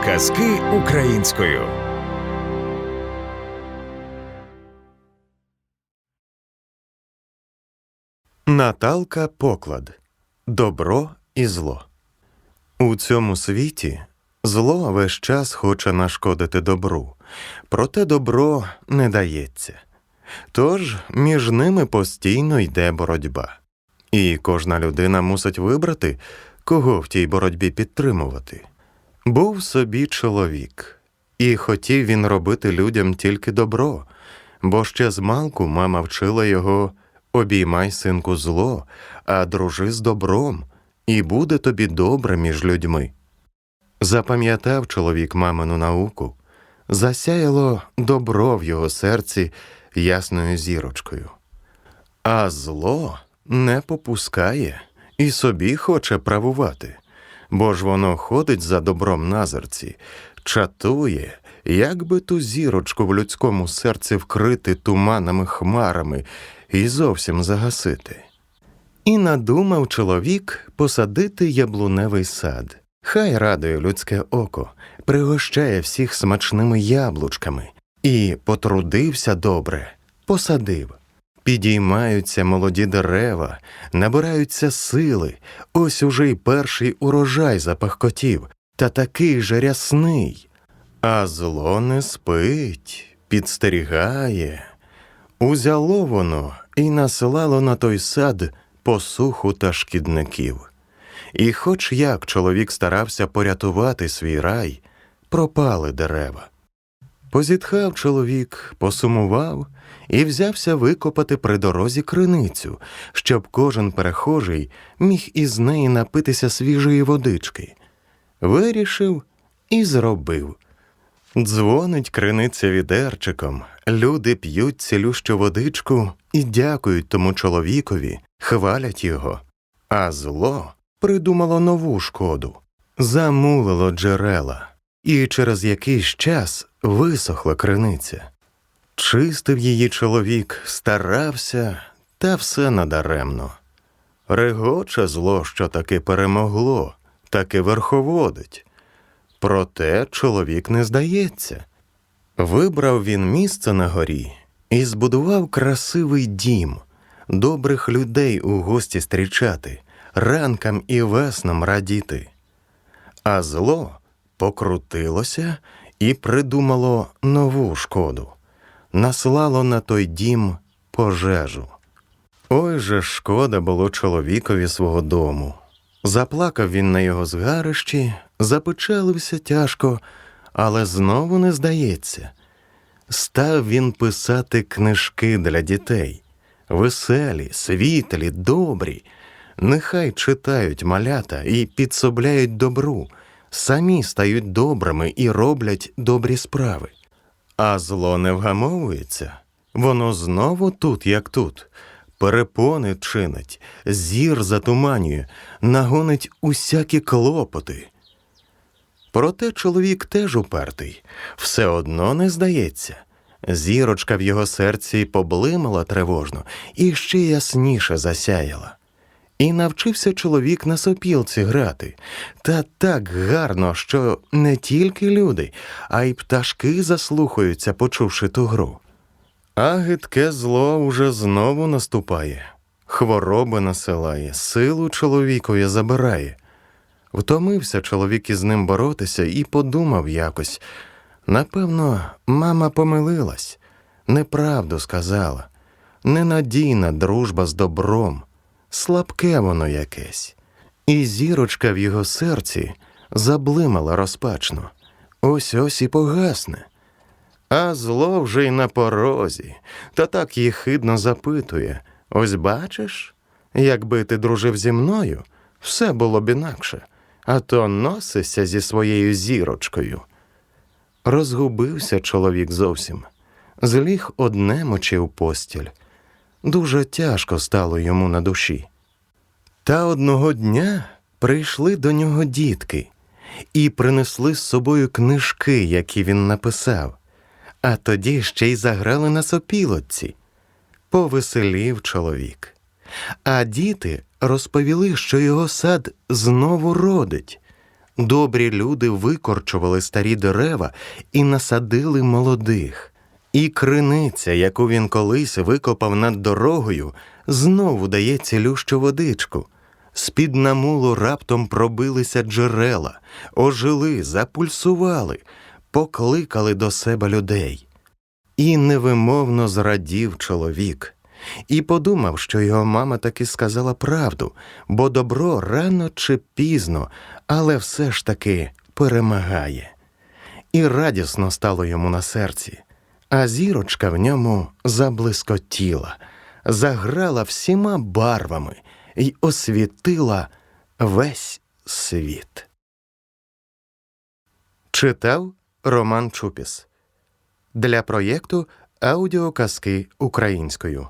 Аудіоказки українською. Наталка Поклад Добро і зло. У цьому світі зло весь час хоче нашкодити добру, проте добро не дається. Тож між ними постійно йде боротьба. І кожна людина мусить вибрати, кого в тій боротьбі підтримувати. Був собі чоловік, і хотів він робити людям тільки добро, бо ще змалку мама вчила його обіймай, синку, зло, а дружи з добром, і буде тобі добре між людьми. Запам'ятав чоловік мамину науку, засяяло добро в його серці ясною зірочкою. А зло не попускає і собі хоче правувати, бо ж воно ходить за добром на зерці, чатує, як би ту зірочку в людському серці вкрити туманами хмарами і зовсім загасити. І надумав чоловік посадити яблуневий сад. Хай радує людське око, пригощає всіх смачними яблучками, і потрудився добре, посадив. Підіймаються молоді дерева, набираються сили, ось уже й перший урожай запахкотів, та такий же рясний. А зло не спить, підстерігає. Узяло воно і насилало на той сад посуху та шкідників. І хоч як чоловік старався порятувати свій рай, пропали дерева. Позітхав чоловік, посумував і взявся викопати при дорозі криницю, щоб кожен перехожий міг із неї напитися свіжої водички. Вирішив і зробив. Дзвонить криниця відерчиком, люди п'ють цілющу водичку і дякують тому чоловікові, хвалять його. А зло придумало нову шкоду, замулило джерела, і через якийсь час висохла криниця. Чистив її чоловік, старався, та все надаремно. Регоче зло, що таки перемогло, таки верховодить. Проте чоловік не здається. Вибрав він місце на горі і збудував красивий дім, добрих людей у гості зустрічати, ранкам і веснам радіти. А зло покрутилося і придумало нову шкоду, наслало на той дім пожежу. Ой же шкода було чоловікові свого дому. Заплакав він на його згарищі, запечалився тяжко, але знову не здається. Став він писати книжки для дітей, веселі, світлі, добрі. Нехай читають малята і підсобляють добру, самі стають добрими і роблять добрі справи. А зло не вгамовується, воно знову тут, як тут, перепони чинить, зір затуманює, нагонить усякі клопоти. Проте чоловік теж упертий, все одно не здається. Зірочка в його серці поблимала тривожно і ще ясніше засяяла. І навчився чоловік на сопілці грати, та так гарно, що не тільки люди, а й пташки заслухаються, почувши ту гру. А гидке зло уже знову наступає, хвороби насилає, силу чоловікові забирає. Втомився чоловік із ним боротися і подумав якось. Напевно, мама помилилась, неправду сказала, ненадійна дружба з добром, слабке воно якесь, і зірочка в його серці заблимала розпачно. Ось ось і погасне. А зло вже й на порозі, та так їхидно запитує ось бачиш, якби ти дружив зі мною, все було б інакше, а то носишся зі своєю зірочкою. Розгубився чоловік зовсім, зліг одне мочив постіль. Дуже тяжко стало йому на душі. Та одного дня прийшли до нього дітки і принесли з собою книжки, які він написав а тоді ще й заграли на сопілоці. Повеселів чоловік. А діти розповіли, що його сад знову родить. Добрі люди викорчували старі дерева і насадили молодих. І криниця, яку він колись викопав над дорогою, знову дає цілющу водичку. З-під намулу раптом пробилися джерела, ожили, запульсували, покликали до себе людей. І невимовно зрадів чоловік, і подумав, що його мама таки сказала правду, бо добро рано чи пізно, але все ж таки перемагає. І радісно стало йому на серці, а зірочка в ньому заблискотіла, заграла всіма барвами й освітила весь світ. Читав Роман Чупіс для проєкту Аудіоказки українською.